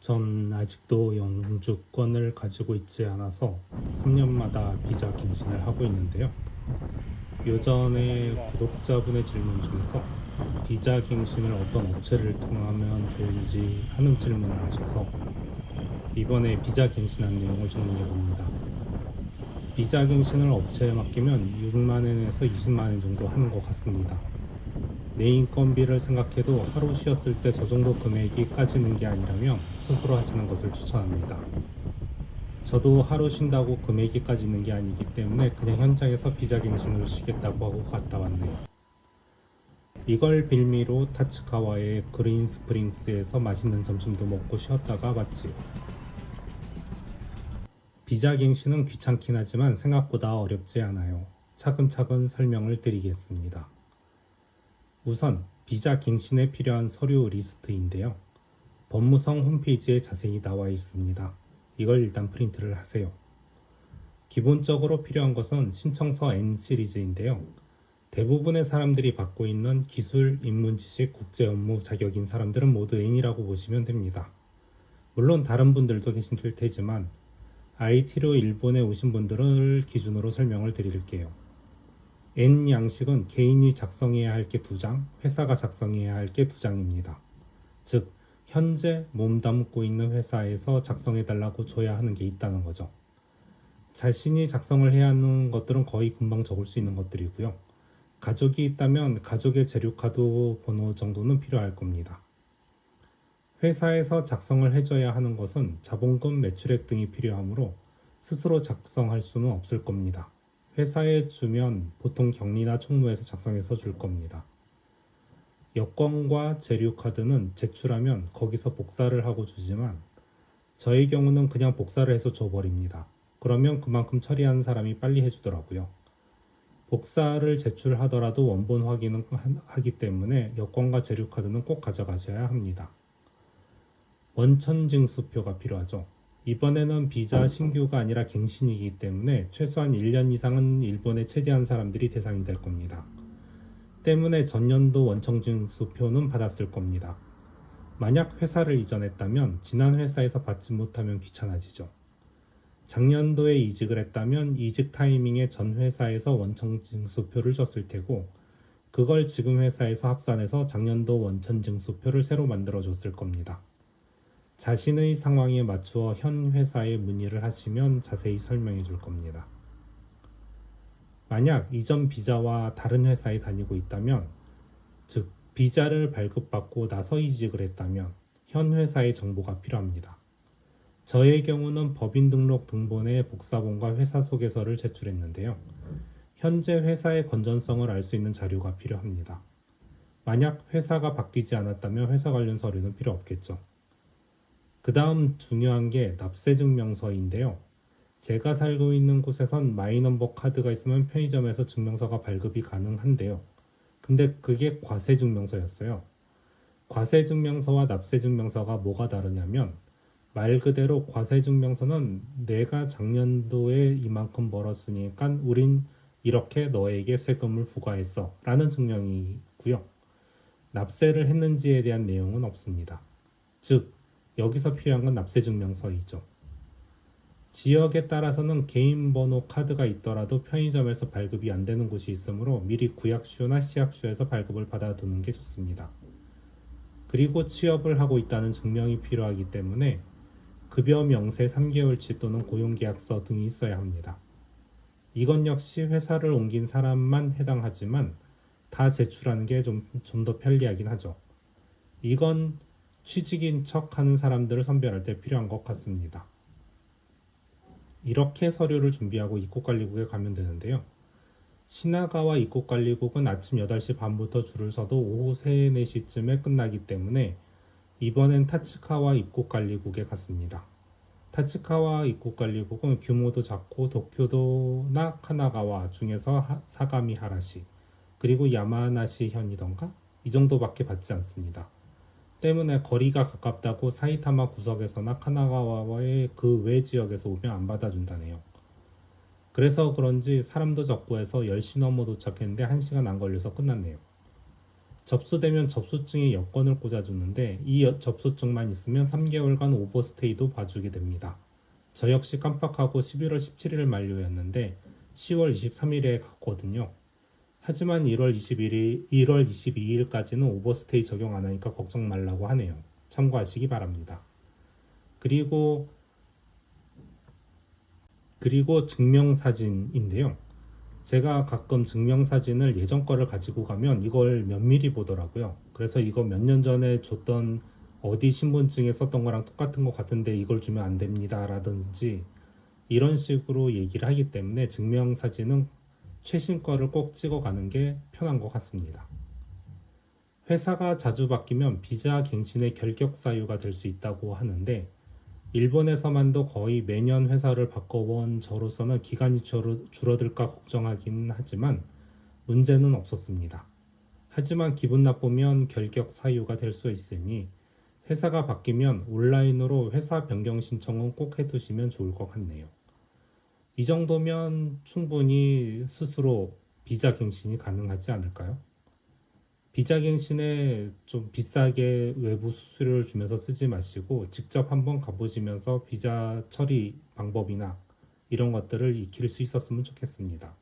전 아직도 영주권을 가지고 있지 않아서 3년마다 비자 갱신을 하고 있는데요. 요전에 구독자분의 질문 중에서 비자 갱신을 어떤 업체를 통하면 좋은지 하는 질문을 하셔서 이번에 비자 갱신한 내용을 정리해 봅니다. 비자 갱신을 업체에 맡기면 6만엔에서 20만엔 정도 하는 것 같습니다. 내 인건비를 생각해도 하루 쉬었을 때 저 정도 금액이 까지는 게 아니라면 스스로 하시는 것을 추천합니다. 저도 하루 쉰다고 금액이 까지는 게 아니기 때문에 그냥 현장에서 비자 갱신을 쉬겠다고 하고 갔다 왔네요. 이걸 빌미로 타츠카와의 그린 스프링스에서 맛있는 점심도 먹고 쉬었다가 왔지요. 비자 갱신은 귀찮긴 하지만 생각보다 어렵지 않아요. 차근차근 설명을 드리겠습니다. 우선 비자 갱신에 필요한 서류 리스트인데요. 법무성 홈페이지에 자세히 나와 있습니다. 이걸 일단 프린트를 하세요. 기본적으로 필요한 것은 신청서 N 시리즈인데요. 대부분의 사람들이 받고 있는 기술, 인문 지식, 국제 업무 자격인 사람들은 모두 N이라고 보시면 됩니다. 물론 다른 분들도 계실 테지만 IT로 일본에 오신 분들을 기준으로 설명을 드릴게요. N 양식은 개인이 작성해야 할게두 장, 회사가 작성해야 할게두 장입니다. 즉, 현재 몸담고 있는 회사에서 작성해 달라고 줘야 하는 게 있다는 거죠. 자신이 작성을 해야 하는 것들은 거의 금방 적을 수 있는 것들이고요. 가족이 있다면 가족의 재료카드 번호 정도는 필요할 겁니다. 회사에서 작성을 해줘야 하는 것은 자본금 매출액 등이 필요하므로 스스로 작성할 수는 없을 겁니다. 회사에 주면 보통 격리나 총무에서 작성해서 줄 겁니다. 여권과 재료카드는 제출하면 거기서 복사를 하고 주지만 저의 경우는 그냥 복사를 해서 줘버립니다. 그러면 그만큼 처리하는 사람이 빨리 해주더라고요. 복사를 제출하더라도 원본 확인은 하기 때문에 여권과 재료카드는 꼭 가져가셔야 합니다. 원천 징수표가 필요하죠. 이번에는 비자 신규가 아니라 갱신이기 때문에 최소한 1년 이상은 일본에 체제한 사람들이 대상이 될 겁니다. 때문에 전년도 원청징수표는 받았을 겁니다. 만약 회사를 이전했다면 지난 회사에서 받지 못하면 귀찮아지죠. 작년도에 이직을 했다면 이직 타이밍에 전 회사에서 원청징수표를 줬을 테고 그걸 지금 회사에서 합산해서 작년도 원천징수표를 새로 만들어 줬을 겁니다. 자신의 상황에 맞추어 현 회사에 문의를 하시면 자세히 설명해 줄 겁니다. 만약 이전 비자와 다른 회사에 다니고 있다면, 즉, 비자를 발급받고 나서 이직을 했다면, 현 회사의 정보가 필요합니다. 저의 경우는 법인 등록 등본의 복사본과 회사 소개서를 제출했는데요. 현재 회사의 건전성을 알 수 있는 자료가 필요합니다. 만약 회사가 바뀌지 않았다면 회사 관련 서류는 필요 없겠죠. 그 다음 중요한 게 납세 증명서인데요. 제가 살고 있는 곳에선 마이넘버 카드가 있으면 편의점에서 증명서가 발급이 가능한데요. 근데 그게 과세 증명서였어요. 과세 증명서와 납세 증명서가 뭐가 다르냐면 말 그대로 과세 증명서는 내가 작년도에 이만큼 벌었으니까 우린 이렇게 너에게 세금을 부과했어 라는 증명이고요. 납세를 했는지에 대한 내용은 없습니다. 즉 여기서 필요한 건 납세 증명서이죠. 지역에 따라서는 개인 번호 카드가 있더라도 편의점에서 발급이 안 되는 곳이 있으므로 미리 구약쇼나 시약쇼에서 발급을 받아두는 게 좋습니다. 그리고 취업을 하고 있다는 증명이 필요하기 때문에 급여 명세 3개월치 또는 고용계약서 등이 있어야 합니다. 이건 역시 회사를 옮긴 사람만 해당하지만 다 제출하는 게 좀 좀 더 편리하긴 하죠. 이건 취직인 척 하는 사람들을 선별할 때 필요한 것 같습니다. 이렇게 서류를 준비하고 입국관리국에 가면 되는데요. 시나가와 입국관리국은 아침 8시 반부터 줄을 서도 오후 3, 4시쯤에 끝나기 때문에 이번엔 타츠카와 입국관리국에 갔습니다. 타츠카와 입국관리국은 규모도 작고 도쿄도나 카나가와 중에서 사가미 하라시 그리고 야마나시 현이던가 이 정도밖에 받지 않습니다. 때문에 거리가 가깝다고 사이타마 구석에서나 카나가와의 그 외 지역에서 오면 안 받아준다네요. 그래서 그런지 사람도 적고 해서 10시 넘어 도착했는데 1시간 안 걸려서 끝났네요. 접수되면 접수증에 여권을 꽂아주는데 이 여- 접수증만 있으면 3개월간 오버스테이도 봐주게 됩니다. 저 역시 깜빡하고 11월 17일 만료였는데 10월 23일에 갔거든요. 하지만 1월 21일, 1월 22일까지는 오버스테이 적용 안 하니까 걱정 말라고 하네요. 참고하시기 바랍니다. 그리고 그리고 증명사진인데요. 제가 가끔 증명사진을 예전 거를 가지고 가면 이걸 면밀히 보더라고요. 그래서 이거 몇 년 전에 줬던 어디 신분증에 썼던 거랑 똑같은 것 같은데 이걸 주면 안 됩니다. 라든지 이런 식으로 얘기를 하기 때문에 증명사진은 최신 거를 꼭 찍어 가는 게 편한 것 같습니다. 회사가 자주 바뀌면 비자 갱신의 결격 사유가 될 수 있다고 하는데 일본에서만도 거의 매년 회사를 바꿔본 저로서는 기간이 줄어- 줄어들까 걱정하긴 하지만 문제는 없었습니다. 하지만 기분 나쁘면 결격 사유가 될 수 있으니 회사가 바뀌면 온라인으로 회사 변경 신청은 꼭 해두시면 좋을 것 같네요. 이 정도면 충분히 스스로 비자 갱신이 가능하지 않을까요? 비자 갱신에 좀 비싸게 외부 수수료를 주면서 쓰지 마시고 직접 한번 가보시면서 비자 처리 방법이나 이런 것들을 익힐 수 있었으면 좋겠습니다.